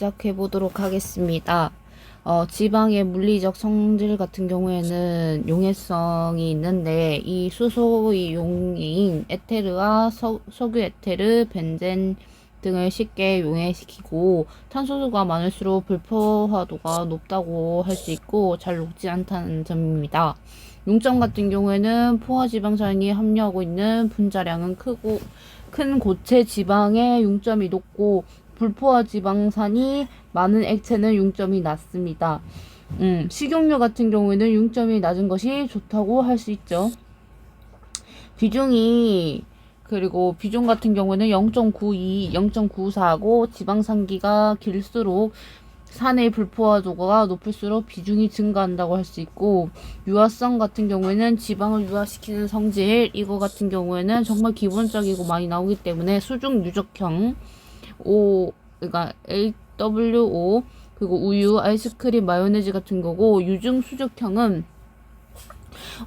시작해 보도록 하겠습니다. 어, 지방의 물리적 성질 같은 경우에는 용해성이 있는데 이 수소의 용인 에테르와 서, 석유 에테르, 벤젠 등을 쉽게 용해시키고 탄소수가 많을수록 불포화도가 높다고 할 수 있고 잘 녹지 않다는 점입니다. 용점 같은 경우에는 포화 지방산이 함유하고 있는 분자량은 크고 큰 고체 지방의 용점이 높고 불포화 지방산이 많은 액체는 용점이 낮습니다. 음, 식용유 같은 경우에는 용점이 낮은 것이 좋다고 할 수 있죠. 비중이 그리고 비중 같은 경우에는 0.92, 0.94고 지방산기가 길수록 산의 불포화도가 높을수록 비중이 증가한다고 할 수 있고 유화성 같은 경우에는 지방을 유화시키는 성질 이거 같은 경우에는 정말 기본적이고 많이 나오기 때문에 수중 유적형 O 그러니까 AWO 그리고 우유, 아이스크림, 마요네즈 같은 거고 유중 수적형은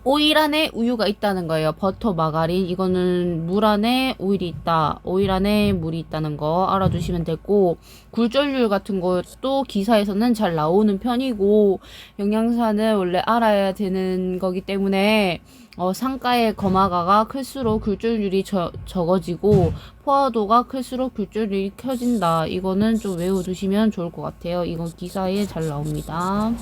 오일 안에 우유가 있다는 거예요. 버터, 마가린 이거는 물 안에 오일이 있다. 오일 안에 물이 있다는 거 알아두시면 되고 굴절률 같은 것도 기사에서는 잘 나오는 편이고 영양사는 원래 알아야 되는 거기 때문에 어, 상가의 거마가가 클수록 굴절률이 저, 적어지고 포화도가 클수록 굴절률이 켜진다. 이거는 좀 외워두시면 좋을 것 같아요. 이건 기사에 잘 나옵니다.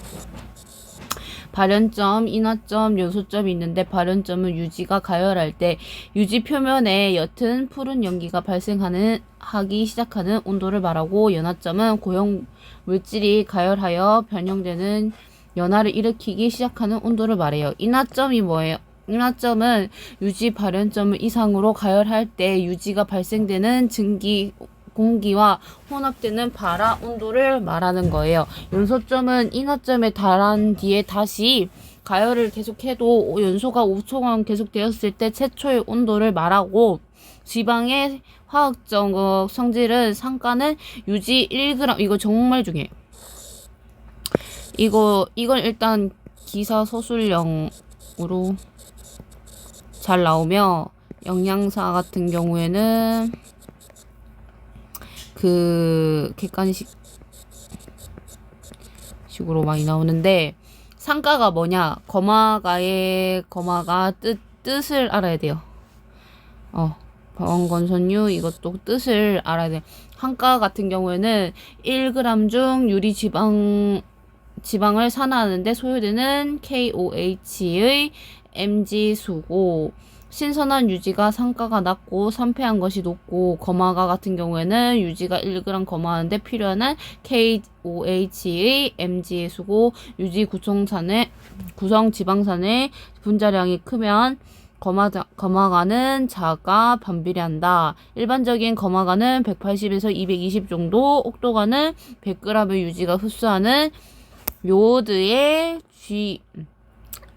발연점, 인화점, 요소점이 있는데 발연점은 유지가 가열할 때 유지 표면에 옅은 푸른 연기가 발생하는 하기 시작하는 온도를 말하고 연화점은 고형 물질이 가열하여 변형되는 연화를 일으키기 시작하는 온도를 말해요. 인화점이 뭐예요? 인화점은 유지 발연점을 이상으로 가열할 때 유지가 발생되는 증기 공기와 혼합되는 발화 온도를 말하는 거예요. 연소점은 인화점에 달한 뒤에 다시 가열을 계속해도 연소가 5초간 계속되었을 때 최초의 온도를 말하고 지방의 화학적 성질은 상가는 유지 1g 이거 정말 중요해요. 이거 이걸 일단 기사 서술형으로 잘 나오며 영양사 같은 경우에는 그 객관식 식으로 많이 나오는데 상가가 뭐냐 거마가의 거마가 뜻 뜻을 알아야 돼요. 어 방원건선유 이것도 뜻을 알아야 돼. 한가 같은 경우에는 1g 중 유리 지방 지방을 산화하는데 소요되는 KOH의 mg 수고 신선한 유지가 상가가 낮고 산패한 것이 높고 거마가 같은 경우에는 유지가 1g 거마하는데 필요한 KOH의 mg의 수고 유지 구성산의 구성 지방산의 분자량이 크면 거마, 거마가는 자가 반비례한다. 일반적인 거마가는 180에서 220 정도, 옥도가는 100g의 유지가 흡수하는 요오드의 G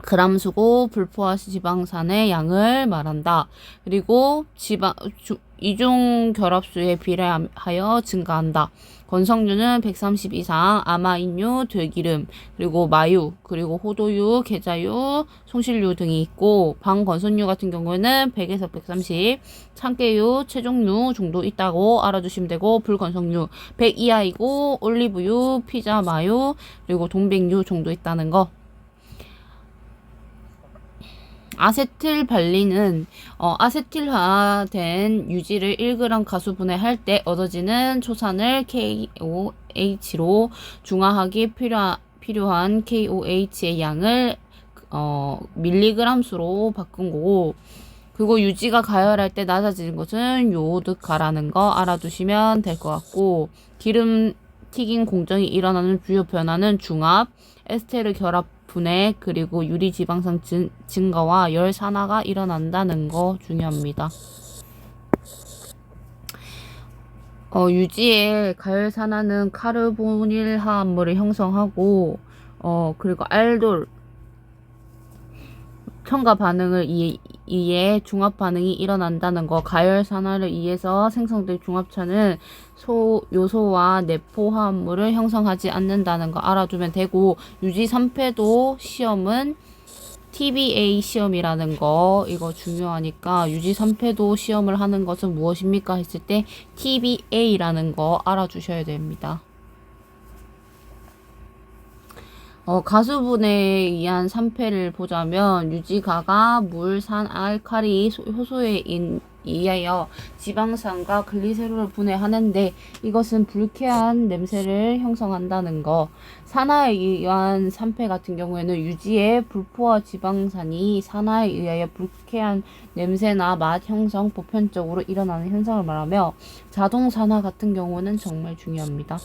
그람 수고 불포화 지방산의 양을 말한다. 그리고 지방 주, 이중 결합수에 비례하여 증가한다. 건성류는 130 이상, 아마인류, 들기름, 그리고 마유, 그리고 호도유, 계자유, 송실류 등이 있고 방건선류 같은 경우에는 100에서 130, 참깨유, 최종류 정도 있다고 알아두시면 되고 불건성류 100 이하이고 올리브유, 피자, 마유, 그리고 동백유 정도 있다는 거 아세틸 발리는 어, 아세틸화된 유지를 1g 가수분해 할 때 얻어지는 초산을 KOH로 중화하기 필요, 필요한 KOH의 양을 어, 밀리그램 수로 바꾼 거고 그리고 유지가 가열할 때 낮아지는 것은 요오드가라는 거 알아두시면 될 것 같고 기름 튀긴 공정이 일어나는 주요 변화는 중합, 에스테르 결합 분해 그리고 유리 지방산 증, 증가와 열 산화가 일어난다는 거 중요합니다. 어, 유지의 가열 산화는 카르보닐 화합물을 형성하고 어, 그리고 알돌 첨가 반응을 이해, 이에 중합 반응이 일어난다는 거 가열 산화를 이해서 생성된 중합차는 소 요소와 내포 화합물을 형성하지 않는다는 거 알아두면 되고 유지 3패도 시험은 TBA 시험이라는 거 이거 중요하니까 유지 3패도 시험을 하는 것은 무엇입니까 했을 때 TBA라는 거 알아주셔야 됩니다. 어, 가수분에 의한 산패를 보자면 유지가가 물, 산, 알칼리 소- 효소에 인- 의하여 지방산과 글리세롤을 분해하는데 이것은 불쾌한 냄새를 형성한다는 거. 산화에 의한 산패 같은 경우에는 유지의 불포화 지방산이 산화에 의하여 불쾌한 냄새나 맛 형성 보편적으로 일어나는 현상을 말하며 자동 산화 같은 경우는 정말 중요합니다.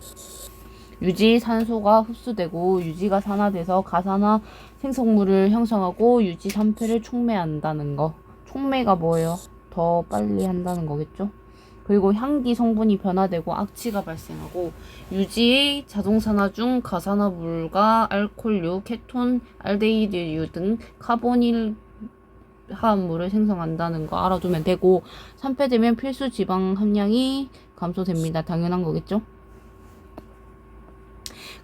유지 산소가 흡수되고 유지가 산화돼서 가산화 생성물을 형성하고 유지 산패를 촉매한다는 거. 촉매가 뭐예요? 더 빨리 한다는 거겠죠? 그리고 향기 성분이 변화되고 악취가 발생하고 유지의 자동산화 중 가산화물과 알코올류, 케톤, 알데히드류 등 카보닐 화합물을 생성한다는 거 알아두면 되고 산패되면 필수 지방 함량이 감소됩니다. 당연한 거겠죠?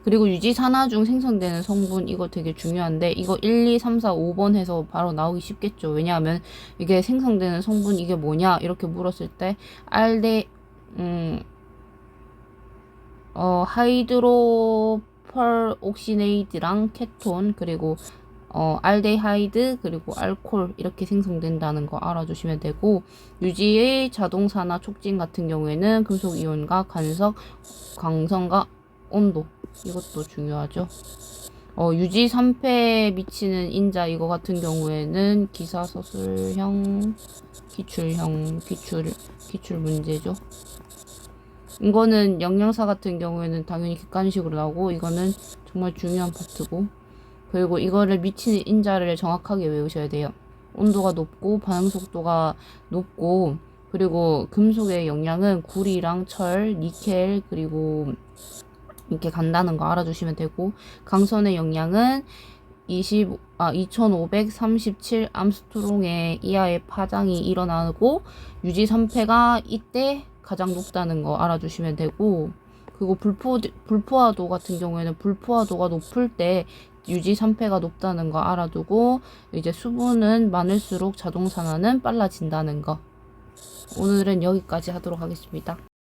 그리고 유지 산화 중 생성되는 성분 이거 되게 중요한데 이거 1, 2, 3, 4, 5번 해서 바로 나오기 쉽겠죠. 왜냐하면 이게 생성되는 성분 이게 뭐냐 이렇게 물었을 때 알데 음 어, 하이드로 펄 옥시네이드랑 케톤 그리고 어, 알데하이드 그리고 알콜 이렇게 생성된다는 거 알아주시면 되고 유지의 자동산화 촉진 같은 경우에는 금속 이온과 간석, 광선과 온도 이것도 중요하죠. 어, 유지 3패에 미치는 인자 이거 같은 경우에는 기사서술형, 기출형, 기출, 기출 문제죠. 이거는 영양사 같은 경우에는 당연히 객관식으로 나오고 이거는 정말 중요한 파트고 그리고 이거를 미치는 인자를 정확하게 외우셔야 돼요. 온도가 높고 반응 속도가 높고 그리고 금속의 영양은 구리랑 철, 니켈 그리고 이렇게 간다는 거 알아두시면 되고 강선의 영양은 20, 아, 2537 암스트롱의 이하의 파장이 일어나고 유지 3패가 이때 가장 높다는 거 알아주시면 되고 그리고 불포, 불포화도 같은 경우에는 불포화도가 높을 때 유지 3패가 높다는 거 알아두고 이제 수분은 많을수록 자동 산화는 빨라진다는 거 오늘은 여기까지 하도록 하겠습니다.